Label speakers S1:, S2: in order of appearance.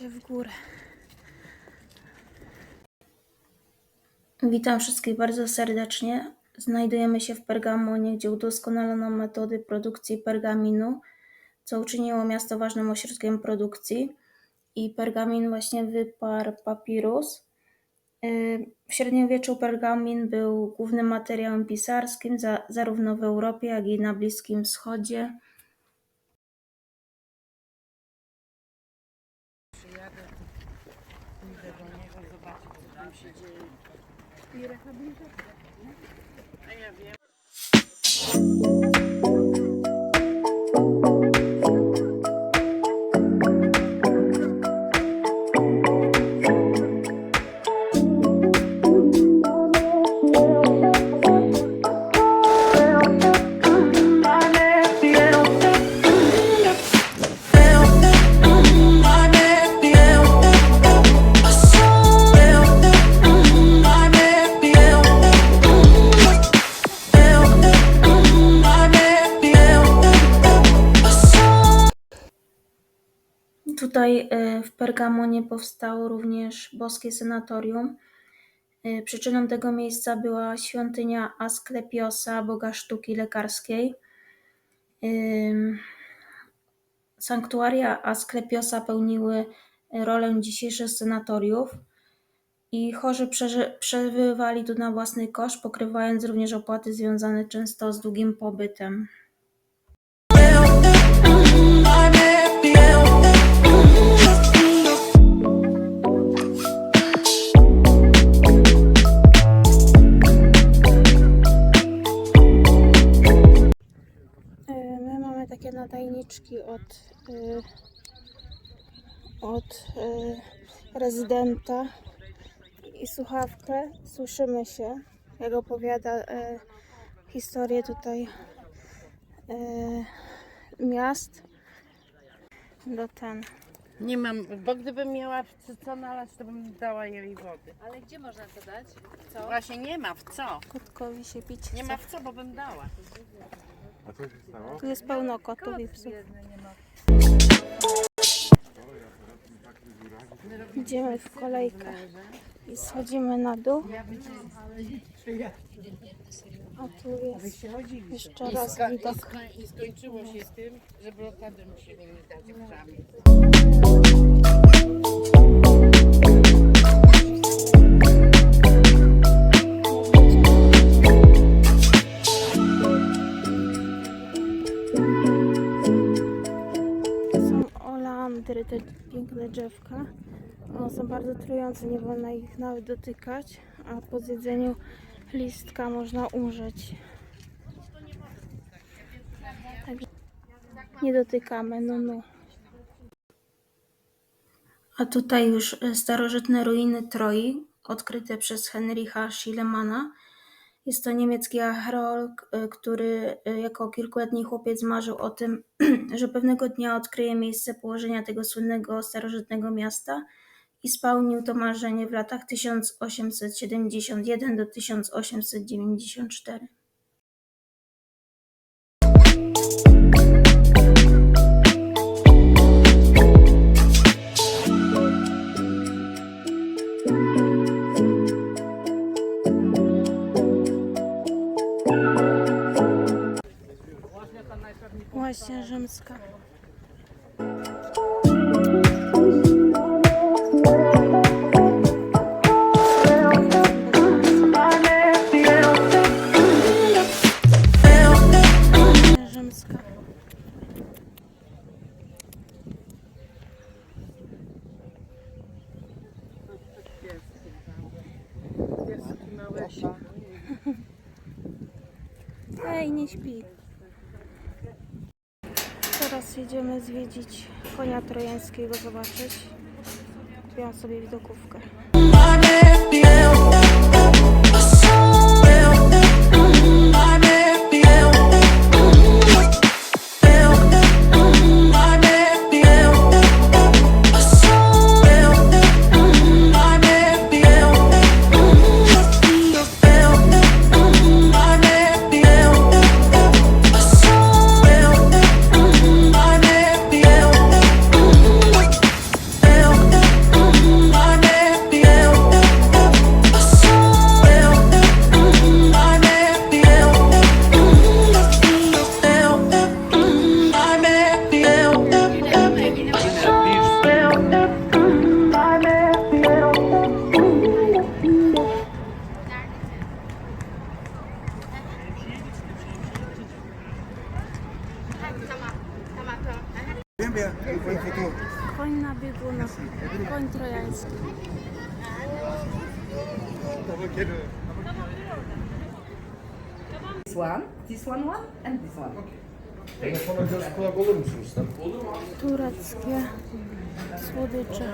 S1: się w górę. Witam wszystkich bardzo serdecznie. Znajdujemy się w Pergamonie, gdzie udoskonalono metody produkcji pergaminu, co uczyniło miasto ważnym ośrodkiem produkcji. I pergamin właśnie wyparł papirus. W średniowieczu pergamin był głównym materiałem pisarskim za, zarówno w Europie, jak i na Bliskim Wschodzie. de ir piracabinha. Tutaj y, w Pergamonie powstało również boskie senatorium. Y, Przyczyną tego miejsca była świątynia Asklepiosa, boga sztuki lekarskiej. Sanktuaria Asklepiosa pełniły rolę dzisiejszych senatoriów i chorzy przebywali tu na własny koszt, pokrywając również opłaty związane często z długim pobytem. My nadajniczki od, y, od y, rezydenta i słuchawkę. Słyszymy się, jak opowiada y, historię tutaj y, miast. Do ten.
S2: Nie mam, bo gdybym miała w co- co nalać, to bym dała jej wody.
S3: Ale gdzie można to dać? Co?
S2: Właśnie nie ma w co.
S1: Kotkowi się pić
S2: Nie
S1: chce.
S2: ma w co, bo bym dała.
S4: A co się stało?
S1: Tu jest pełno kotów i psów. Idziemy w kolejkę i schodzimy na dół. A tu jest jeszcze raz widok.
S2: I skończyło się z tym, że blokadę musieli mi dać egzamin.
S1: Piękne drzewka. Są bardzo trujące, nie wolno ich nawet dotykać, a po zjedzeniu listka można umrzeć. Także nie dotykamy, no no. A tutaj już e, starożytne ruiny Troi, odkryte przez Heinricha Schliemanna. Jest to niemiecki archeolog, e, który e, jako kilkuletni chłopiec marzył o tym, że pewnego dnia odkryje miejsce położenia tego słynnego starożytnego miasta i spełnił to marzenie w latach 1871 do 1894. Rzymska. Ej, nie śpi. Jedziemy zwiedzić konia trojańskiego, zobaczyć. Kupiłam sobie widokówkę. Koń na biegunach, koń trojański.
S5: This one, this one one and this one.
S4: Telefona göz kulak olur musunuz?
S1: Tureckie słodycze.